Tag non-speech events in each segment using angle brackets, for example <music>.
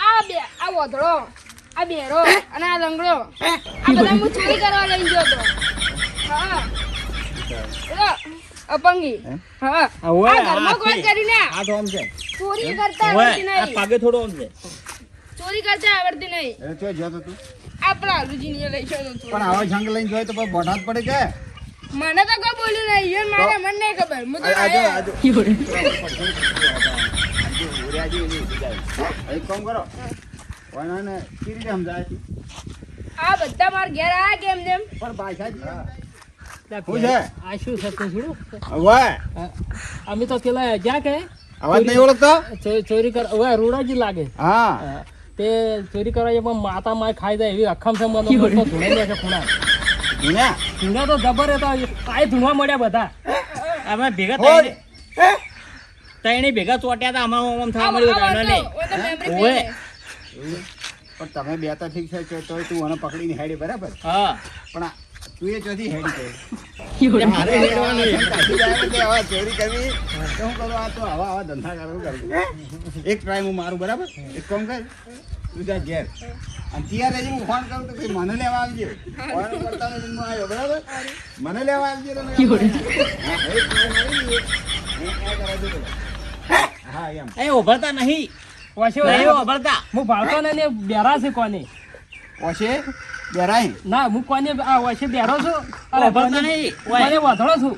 આ બે અને આ ચોરી કરવા લઈ ગયો હતો અપંગી. હા? ઘરમાં કોણ કરીને આ તો ચોરી કરતા આવડતી નહીં. આ થોડો છે. ચોરી કરતા આવડતી નહીં. એ તો લઈ જતો પણ આવા જંગ લઈને જોય તો બોઢાત પડે કે? મને તો કોઈ બોલ્યું નહીં. ઈવન મારે મને નહીં ખબર. હું તો આજો. આજો એક કામ કરો વાનાને કી રીતે સમજાય આ બધા માર ઘેર આ કેમ તેમ પણ ભાષા જ છે? આ શું છે તે જોયું? હવે. અમે તો પેલા જ્યાં કે અવાજ નહીં ઓળખતો? ચોરી કર હવે રૂડાજી લાગે. હા. તે ચોરી કરવા માતા માય ખાઈ જાય એવી અખમ છે મને તો ધૂણાઈ છે ખૂણા જુના ધૂણા તો જબર હતા. આ ધૂણા મળ્યા બધા. અમે ભેગા થઈ ત્રણે ભેગા ચોટ્યા હતા. અમારું આમ થવા મળ્યું memory ઓય. પણ તમે બે તો ઠીક છે તો તું આને પકડીને હેડી બરાબર? હા. પણ તું એ ચોથી હેડી કહે મારે હેડવાનું હવે ચોરી કરવી? તો હું કરું આ તો આવા આવા ધંધા કરવું કરું. એક ટ્રાય હું મારું બરાબર? એક કામ કર તું જા ઘેર. અને ત્યાં રહેજે હું ફોન કરું તો કઈ મને લેવા આવજે. ફોન કરતા હું આવ્યો બરાબર? મને લેવા આવજે હા, એમ. એ ઉભરતા નહીં. વાંચો નહીં ઉભરતા. હું ભાવતો ને બેરા છે કોને? ઓછે? બેરાય? ના હું કોને આ વાંચે બેરો છું. અરે ઉભરતા નહીં. કોને વાંધળો છું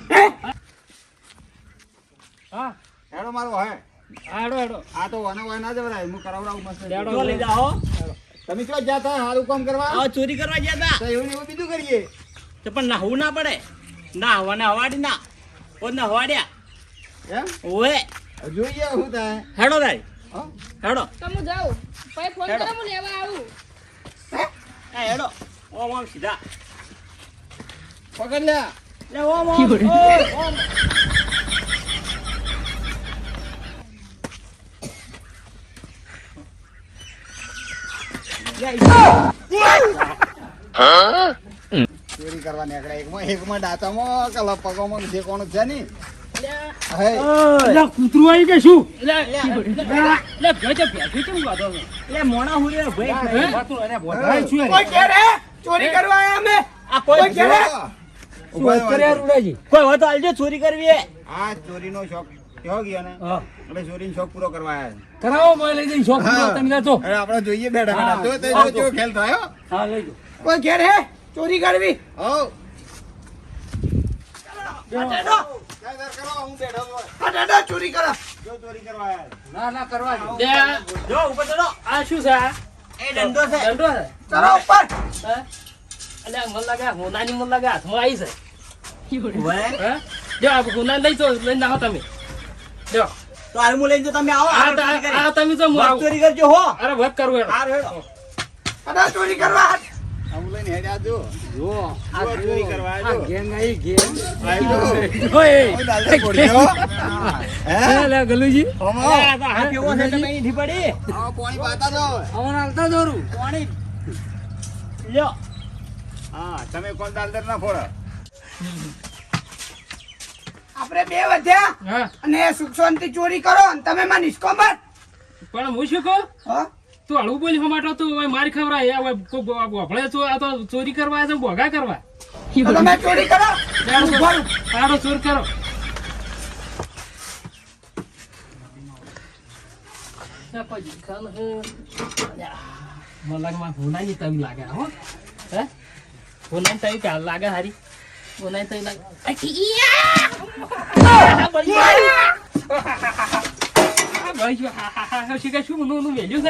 હા. હેડો મારો હે. હાડો હાડો. આ તો વાના ના જવરાય. હું કરાવડાવું મસ્ત. હેડો. લઈ જાઓ. તમે ક્યાં જાતા સારું કામ કરવા? આવો ચોરી કરવા ગયા હતા. તો એવું એવું બીજું કરીએ. તો પણ નાહવું ના પડે. ને હવાડી ના. ઓ નહવાડ્યા. એમ? ઓએ જોઈએ હું તાય હેડો તારી. હેડો. તમે જાઓ પછી ફોન કરો હું લેવા આવું. એ હેડો. ઓમ ઓમ સીધા. પકડ લે. લે ઓમ ઓમ <laughs> ઓમ. ચોરી કરવા નીકળ્યા એકમાં એકમાં દાંતામાં કલા પગોમાં જે કોણ છે ને કૂતરું આવી કે શું વાતું ચોરી કરવા અમે આ કોઈ કોઈ હોય આલજો ચોરી કરવી આ ચોરીનો શોખ કેવો ગયો ને એટલે ચોરીનો શોખ પૂરો કરવા આવ્યા કરાવો મોય લઈ જઈ શોખ. તમે જાજો અરે આપણે જોઈએ બેડા બેડા તો તે જો જો. ખેલ થયો. હા લઈ જો. કોઈ ઘેર હે. ચોરી કરવી. હો ચોરી કરો જો ચોરી કરવા ના ના કરવા જો ઉપર ચડો. આ શું છે એ દંડો છે. દંડો છે? ચલો ઉપર. અલે મન લાગે હોનાની મન લાગે હાથમાં આવી છે. જો આ હોના લઈ તો લઈ નાખો તમે. જો. તો હાલ હું લઈને જો તમે આવો આ તમે આવું. ચોરી કરજો હો. અરે વધ કરવું હેડો. અરે ચોરી કરવા. આમ લઈને હેડ્યા જો. જો આ ચોરી કરવા આ આવ્યો ગેંગ. આવી ગેંગ ઓય ઓય દાદા પોડ્યો હે? લે ગલુજી. ઓમો. આ તો છે તમે અહીંથી પડી? આ પાણી પાતા જો આવન હાલતા દોરું. પાણી લ્યો હા તમે કોણ દાલદર ના ફોડો? આપણે બે વધ્યા અને સુખ શાંતિ ચોરી કરો અને તમે માં નિષ્કોમત પણ હું શું કહું? હા? તું હળવું બોલ માટે તું હવે મારી ખવડાય. હવે તો આ તો ચોરી કરવા આવ્યા છે ભોગા કરવા. તમે ચોરી કરો. ચાલો ચોર કરો. મને લાગે તવી હો. હે? હોનાની તવી લાગે હારી? જો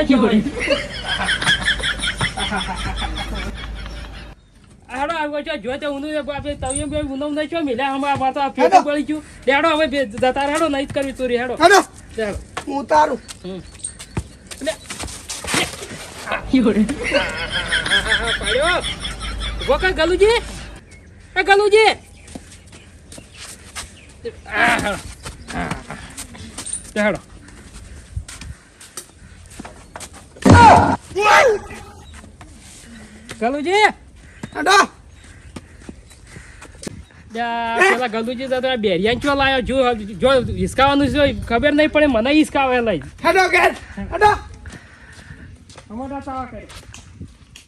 તે હું ઉતારું. પાડ્યો. ઊભો કર ગલુજી. એ ગલુજી આ, હેડો. ગલુજી હેડો જા, પેલા ગલુજી તો બેરિયાન ચો લાયો જો જો હિસકાવાનું છે ખબર નહીં પડે મને હિસકાવે લઈ હેડો ઘેર હેડો ટમાટા તાવા કરે